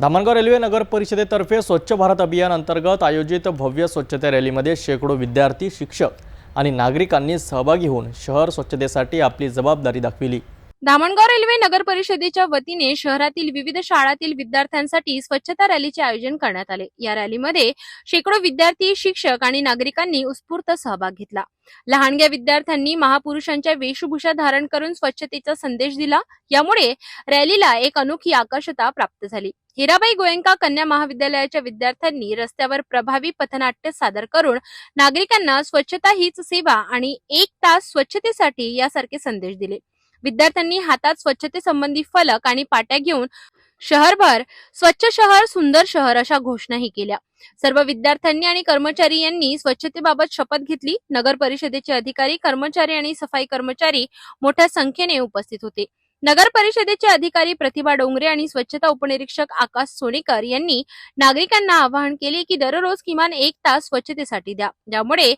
Dhamangaon railway नगर परिषदेतर्फे स्वच्छ भारत अभियान अंतर्गत आयोजित भव्य स्वच्छता रॅलीमध्ये शेकडो विद्यार्थी शिक्षक आणि नागरिकांनी सहभागी होऊन शहर स्वच्छतेसाठी आपली जबाबदारी दाखविली. धामणगाव रेल्वे नगर परिषदेच्या वतीने शहरातील विविध शाळातील विद्यार्थ्यांसाठी स्वच्छता रॅलीचे आयोजन करण्यात आले. या रॅलीमध्ये शेकडो विद्यार्थी शिक्षक आणि नागरिकांनी उत्स्फूर्त सहभाग घेतला. लहानग्या विद्यार्थ्यांनी महापुरुषांच्या वेशभूषा धारण करून स्वच्छतेचा संदेश दिला. यामुळे रॅलीला एक अनोखी आकर्षता प्राप्त झाली. हिराबाई गोयंका कन्या महाविद्यालयाच्या विद्यार्थ्यांनी रस्त्यावर प्रभावी पथनाट्य सादर करून नागरिकांना स्वच्छता हीच सेवा आणि एक तास स्वच्छतेसाठी यासारखे संदेश दिले. विद्यार्थ्यांनी हातात स्वच्छतेसंबंधी फलक आणि पाट्या घेऊन शहरभर स्वच्छ शहर सुंदर शहर अशा घोषणाही केल्या. सर्व विद्यार्थ्यांनी आणि कर्मचारी यांनी स्वच्छतेबाबत शपथ घेतली. नगर परिषदेचे अधिकारी कर्मचारी आणि सफाई कर्मचारी मोठ्या संख्येने उपस्थित होते. नगर परिषदेचे अधिकारी प्रतिभा डोंगरे आणि स्वच्छता उपनिरीक्षक आकाश सोनेकर यांनी नागरिकांना आवाहन केले की दररोज किमान एक तास स्वच्छतेसाठी द्या. ज्यामुळे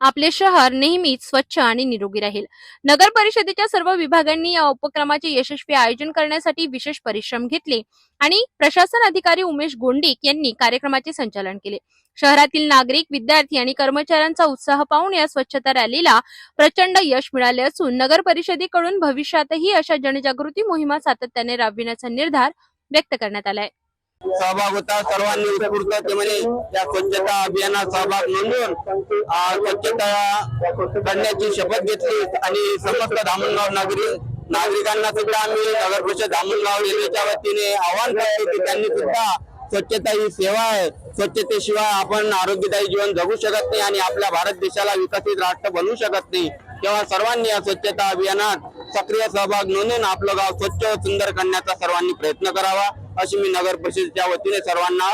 आपले शहर नेहमीच स्वच्छ आणि निरोगी राहील. नगर परिषदेच्या सर्व विभागांनी या उपक्रमाचे यशस्वी आयोजन करण्यासाठी विशेष परिश्रम घेतले आणि प्रशासन अधिकारी उमेश गोंडिक यांनी कार्यक्रमाचे संचालन केले. शहरातील नागरिक विद्यार्थी आणि कर्मचाऱ्यांचा उत्साह पाहून या स्वच्छता रॅलीला प्रचंड यश मिळाले असून नगर परिषदेकडून भविष्यातही अशा जनजागृती मोहिमा सातत्याने राबविण्याचा निर्धार व्यक्त करण्यात आलाय. सहभाग होता. सर्वांनी उत्स्फूर्ततेमध्ये या स्वच्छता अभियानात सहभाग नोंदवून स्वच्छता करण्याची शपथ घेतली आणि समस्त धामणगाव नागरिक नागरिकांना सुद्धा आम्ही नगर परिषद धामणगाव रेल्वेच्या वतीने आवाहन करतो की त्यांनी सुद्धा स्वच्छता ही सेवा आहे. स्वच्छतेशिवाय आपण आरोग्यदायी जीवन जगू शकत नाही आणि आपल्या भारत देशाला विकसित राष्ट्र बनवू शकत नाही. तेव्हा सर्वांनी या स्वच्छता अभियानात सक्रिय सहभाग नोंदवून आपलं गाव स्वच्छ व सुंदर करण्याचा सर्वांनी प्रयत्न करावा. अशी मी नगर परिषदेच्या वतीने सर्वांना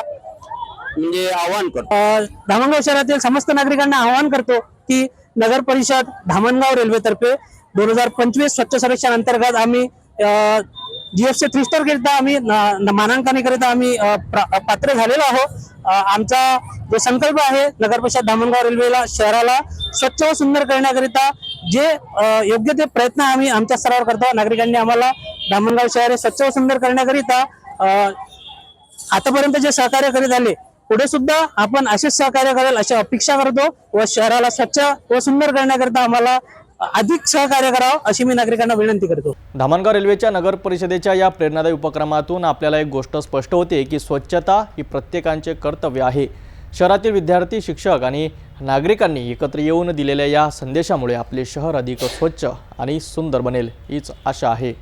म्हणजे आवाहन करतो. धामणगाव शहरातील समस्त नागरिकांना आवाहन करतो की नगर परिषद धामणगाव रेल्वेतर्फे दोन हजार पंचवीस स्वच्छ सर्वेक्षण अंतर्गत आम्ही जीएफसी थ्री स्टार करिता आम्ही न- मानांकनाकरिता आम्ही प्रा- पात्र झालेलो आहोत. आमचा जो संकल्प आहे नगर परिषद धामणगाव रेल्वेला शहराला स्वच्छ व सुंदर करण्याकरिता जे योग्य ते प्रयत्न आम्ही आमच्या स्तरावर करतो. नागरिकांनी आम्हाला धामणगाव शहर हे स्वच्छ व सुंदर करण्याकरिता आतापर्यंत जे सहकार्य करीत आले पुढे सुद्धा आपण असेच सहकार्य करेल अशी अपेक्षा करतो व शहराला स्वच्छ व सुंदर करण्याकरिता आम्हाला अधिक सहकार्य करावं अशी मी नागरिकांना विनंती करतो. धामणगाव रेल्वेच्या नगर परिषदेच्या या प्रेरणादायी उपक्रमातून आपल्याला एक गोष्ट स्पष्ट होते की स्वच्छता ही प्रत्येकाचे कर्तव्य आहे. शहरातील विद्यार्थी शिक्षक आणि नागरिकांनी एकत्र येऊन दिलेल्या या संदेशामुळे आपले शहर अधिक स्वच्छ आणि सुंदर बनेल हीच आशा आहे.